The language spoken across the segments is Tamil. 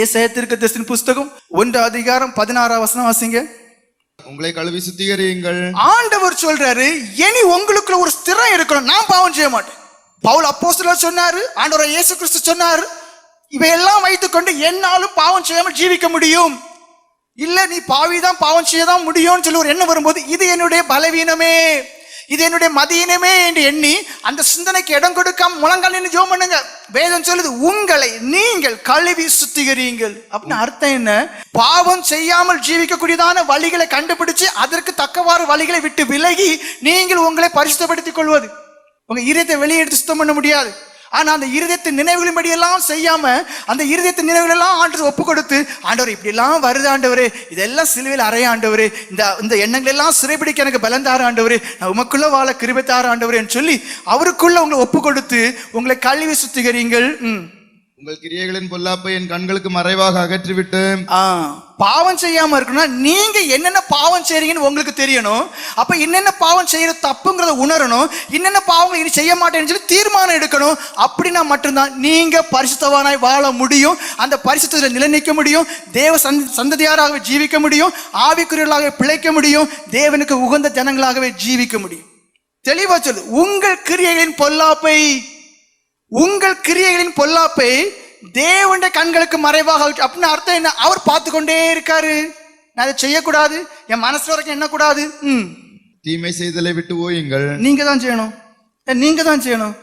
ஏசாய தீர்க்கதரிசன புஸ்தகம் ஒன்று அதிகாரம் பதினாறாம் வசனம் வாசிங்க. உங்களை கழுவி சுத்திகரியுங்கள். ஆண்டவர் சொல்றாரு இனி உங்களுக்குள்ள ஒரு ஸ்திரம் இருக்கணும் நான் பாவம் செய்ய மாட்டேன். பவுல் அப்போஸ்தலர் சொன்னாரு ஆண்டவர் இயேசு கிறிஸ்து சொன்னாரு இவையெல்லாம் வைத்துக்கொண்டு என்னாலும் பாவம் செய்யாமல் ஜீவிக்க முடியும். இல்ல நீ பாவிதான் பாவம் செய்யதான் முடியும்னு சொல்லி ஒரு எண்ணம் வரும்போது இது என்னுடைய பலவீனமே. இது என்னுடைய மதியினமே என்று எண்ணி அந்த சிந்தனைக்கு இடம் கொடுக்காம முழங்கால் நின்று ஜோம் பண்ணுங்க. வேதம் சொல்லுது உங்களை நீங்கள் கழுவி சுத்திகரியுங்கள். அப்படின்னு அர்த்தம் என்ன? பாவம் செய்யாமல் ஜீவிக்கக்கூடியதான வழிகளை கண்டுபிடிச்சு அதற்கு தக்கவாறு வழிகளை விட்டு விலகி நீங்கள் உங்களை பரிசுத்தப்படுத்திக் கொள்வது. உங்க இருதயத்தை வெளியே எடுத்து சுத்தம் பண்ண முடியாது. ஆனால் அந்த இருதயத்தின் நினைவுகளின்படி எல்லாம் செய்யாம அந்த இருதயத்தின் நினைவுகள் எல்லாம் ஆண்டு ஒப்பு கொடுத்து ஆண்டவர் இப்படி எல்லாம் வருது ஆண்டவர் இதெல்லாம் சிலுவையில் அறையாண்டவர் இந்த இந்த எண்ணங்கள் எல்லாம் சிறைபிடிக்க எனக்கு பலந்தார ஆண்டவர் நான் உமக்குள்ள வாழ கிருபத்தார என்று சொல்லி அவருக்குள்ள உங்களை ஒப்பு கொடுத்து உங்களை கல்வி சுத்திகரிங்கள் ம். உங்கள் கிரியைகளின் பொல்லாப்பை என் கண்களுக்கு மறைவாக அகற்றிவிட்டு. ஆ, பாவம் செய்யாம இருக்கணும்னா நீங்க என்னென்ன பாவம் செய்றீங்கன்னு உங்களுக்கு தெரியணும். அப்ப என்னென்ன பாவம் செய்யற தப்புங்கிறத உணரணும். என்னென்ன பாவங்கள் இனி செய்ய மாட்டேன்னு சொல்லி தீர்மானம் எடுக்கணும். அப்படின்னா மட்டும்தான் நீங்க பரிசுத்தவானாய் வாழ முடியும். அந்த பரிசுத்தத்தில் நிலைநிற்க முடியும். தேவ சந்ததியாராகவே ஜீவிக்க முடியும். ஆவிக்குரியர்களாகவே பிழைக்க முடியும். தேவனுக்கு உகந்த ஜனங்களாகவே ஜீவிக்க முடியும். தெளிவா சொல்லு. உங்கள் கிரியைகளின் பொல்லாப்பை உங்கள் கிரியைகளின் பொல்லாப்பை தேவனுடைய கண்களுக்கு மறைவாக அப்படின்னு அர்த்தம் என்ன? அவர் பார்த்து கொண்டே இருக்காரு. நான் அதை செய்யக்கூடாது. என் மனசுல வரைக்கும் என்ன கூடாது ம். தீமை செய்தலை விட்டு ஓயுங்கள். நீங்க தான் செய்யணும். நீங்க தான் செய்யணும்.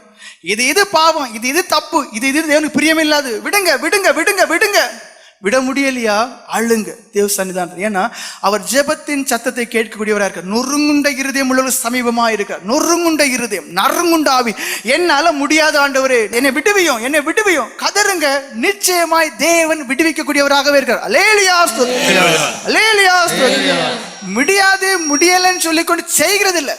இது இது பாவம். இது இது தப்பு. இது இது தேவனுக்கு பிரியமில்லாது. விடுங்க விடுங்க விடுங்க விடுங்க. விட முடியலையா அழுங்க. தேவ சன்னிதானம் ஏன்னா அவர் ஜெபத்தின் சத்தத்தை கேட்கக்கூடியவராக இருக்கார். நொறுங்குண்ட இருதயம் உள்ள சமீபமா இருக்கார். நொறுங்குண்ட இருதயம் நறுங்குண்ட ஆவி. என்னால முடியாத ஆண்டவரே என்னை விடுவியும் என்னை விடுவியும். கதறுங்க. நிச்சயமாய் தேவன் விடுவிக்கக்கூடியவராகவே இருக்கார். அலேலியா அலேலியா ஸ்தோத்திரம். முடியாது முடியலைன்னு சொல்லிக்கொண்டு செய்கிறது இல்ல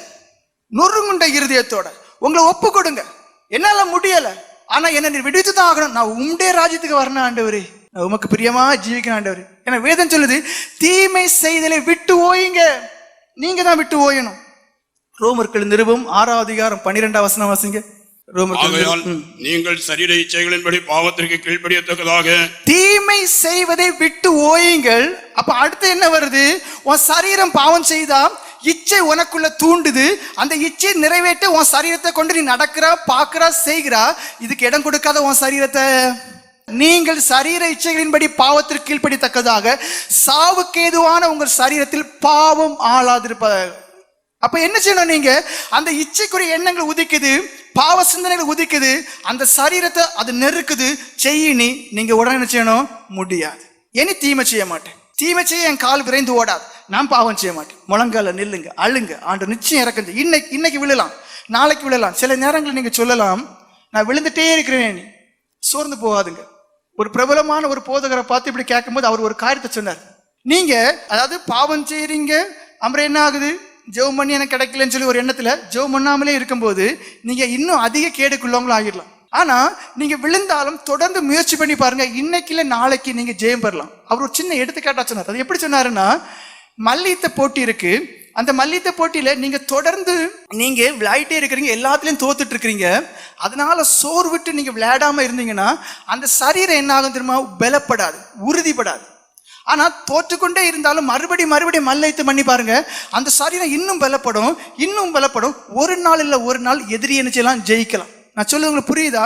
நொறுங்குண்ட இருதயத்தோட. உங்களை ஒப்பு கொடுங்க. என்னால முடியல. ஆனா என்ன நீ விடுவித்து தான் ஆகணும். நான் உண்டே ராஜ்யத்துக்கு வரணும் ஆண்டவரே. நான் உமக்கு பிரியமா ஜீவிக்கணும் ஆண்டவரே. ஏன்னா வேதம் சொல்லுது தீமை செய்தலை விட்டு ஓயுங்க. நீங்க தான் விட்டு ஓயணும். ரோமர்கள் நிருபம் ஆறாவது அதிகாரம் பன்னிரெண்டாம் வசனம் வாசிங்க. ஆகையால். நீங்கள் சரீர இச்சைகளின்படி பாவத்திற்கு கீழ்ப்படியத்தக்கதாக. தீமை செய்வதை விட்டு ஓயுங்கள். அப்ப அடுத்து என்ன வருது? உன் சரீரம் பாவம் செய்தா இச்சை உனக்குள்ள தூண்டுது. அந்த இச்சை நிறைவேற்ற உன் சரீரத்தை கொண்டு நீ நடக்கிறா பார்க்கறா செய்கிறா. இதுக்கு இடம் கொடுக்காத உன் சரீரத்தை. நீங்கள் சரீர இச்சைகளின்படி பாவத்திற்கு கீழ்ப்படித்தக்கதாக சாவுக்கு ஏதுவான உங்கள் சரீரத்தில் பாவம் ஆளாதிருப்பதாக. அப்ப என்ன செய்யணும் நீங்க? அந்த இச்சைக்குரிய எண்ணங்கள் உதிக்குது பாவ சிந்தனைகள் உதிக்குது அந்த சரீரத்தை அது நெருக்குது செய்யினி நீங்க உடனே என்ன செய்யணும்? முடியாது. இனி தீமை செய்ய மாட்டேன். தீமை செய்ய என் கால் விரைந்து ஓடாது. நான் பாவம் செய்ய மாட்டேன். முழங்கால நில்லுங்க அழுங்க ஆண்டு நிச்சயம் இறக்குது. இன்னைக்கு இன்னைக்கு விழலாம் நாளைக்கு விழலாம். சில நேரங்களில் நீங்க சொல்லலாம் நான் விழுந்துட்டே இருக்கிறேன் நீ சோர்ந்து போகாதுங்க. ஒரு பிரபலமான ஒரு போதகரை பார்த்து இப்படி கேட்கும்போது அவர் ஒரு காரியத்தை சொன்னார். நீங்க அதாவது பாவம் செய்யறீங்க அப்புறம் என்ன ஆகுது? ஜெபம் பண்ணி எனக்கு கிடைக்கலன்னு சொல்லி ஒரு எண்ணத்துல ஜெவம் பண்ணாமலே இருக்கும்போது நீங்க இன்னும் அதிக கேடுக்குள்ளவங்களும் ஆகிடலாம். ஆனா நீங்க விழுந்தாலும் தொடர்ந்து முயற்சி பண்ணி பாருங்க இன்னைக்கு இல்ல நாளைக்கு நீங்க ஜெயம் பெறலாம். அவர் ஒரு சின்ன எடுத்துக்காட்டா சொன்னார். அது எப்படி சொன்னாருன்னா மல்யுத்த போட்டி இருக்கு. அந்த மல்யுத்த போட்டியில நீங்க தொடர்ந்து நீங்க விளையாட்டே இருக்கிறீங்க எல்லாத்துலயும் தோத்துட்டு இருக்கிறீங்க அதனால சோறு விட்டு நீங்க விளையாடாம இருந்தீங்கன்னா அந்த சரீரம் என்ன ஆகும் தெரியுமா? பலப்படாது உறுதிப்படாது. ஆனா தோற்றுக்கொண்டே இருந்தாலும் மறுபடி மறுபடி மல்லைத்து பண்ணி பாருங்க அந்த சரீரம் இன்னும் பலப்படும் இன்னும் பலப்படும். ஒரு நாள் இல்ல ஒரு நாள் எதிரி என்ன செய்யலாம் ஜெயிக்கலாம். நான் சொல்லுது உங்களுக்கு புரியுதா?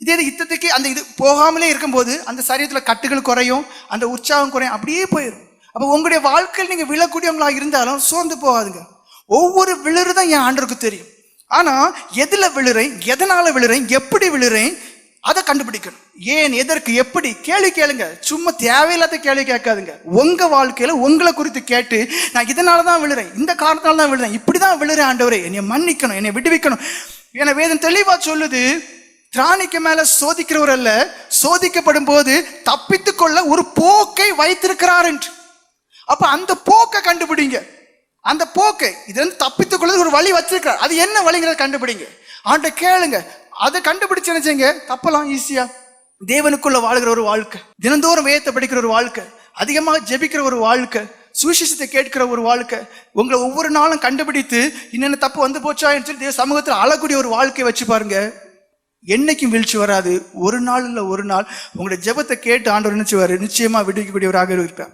இதே யுத்தத்துக்கு அந்த இது போகாமலே இருக்கும்போது அந்த சரீரத்துல கட்டுகள் குறையும் அந்த உற்சாகம் குறையும் அப்படியே போயிடும் அப்போ உங்களுடைய வாழ்க்கையில் நீங்க விழக்கூடியவங்களா இருந்தாலும் சோர்ந்து போகாதுங்க. ஒவ்வொரு விழுறதும் என் ஆண்டருக்கு தெரியும். ஆனா எதுல விழுறேன் எதனால விழுறேன் எப்படி விழுறேன் அதை கண்டுபிடிக்கணும். ஏன் எதற்கு எப்படி? கேள்வி கேளுங்க. சும்மா தேவையில்லாத கேள்வி கேட்காதுங்க. உங்க வாழ்க்கையில உங்களை குறித்து கேட்டு நான் இதனால தான் விழுறேன் இந்த காரணத்தால தான் விழுறேன் இப்படிதான் விழுறேன் ஆண்டவரே. என்னை மன்னிக்கணும் என்னை விடுவிக்கணும். என வேதம் தெளிவா சொல்லுது திராணிக்கு மேல சோதிக்கிறவர் அல்ல சோதிக்கப்படும் போது தப்பித்துக்கொள்ள ஒரு போக்கை வைத்திருக்கிறார் என்று. அப்ப அந்த போக்கை கண்டுபிடிங்க. அந்த போக்கை இது வந்து தப்பித்துக் கொள்வது ஒரு வழி வச்சிருக்கார். அது என்ன வழிங்கிறத கண்டுபிடிங்க. ஆண்ட கேளுங்க. அதை கண்டுபிடிச்சு என்ன தப்பலாம் ஈஸியா தேவனுக்குள்ள வாழ்கிற ஒரு வாழ்க்கை. தினந்தோறும் வேதத்தை படிக்கிற ஒரு வாழ்க்கை. அதிகமாக ஜெபிக்கிற ஒரு வாழ்க்கை. சுவிசேஷத்தை கேட்கிற ஒரு வாழ்க்கை. உங்களை ஒவ்வொரு நாளும் கண்டுபிடித்து என்னென்ன தப்பு வந்து போச்சா சொல்லி தேவ சமூகத்தில் அழக்கூடிய ஒரு வாழ்க்கையை வச்சு பாருங்க. என்னைக்கும் வீழ்ச்சி வராது. ஒரு நாள் இல்லை ஒரு நாள். உங்களுடைய ஜெபத்தை கேட்டு ஆண்டவர் நினைச்சுவாரு நிச்சயமா விடுவிக்கக்கூடியவராக இருப்பேன்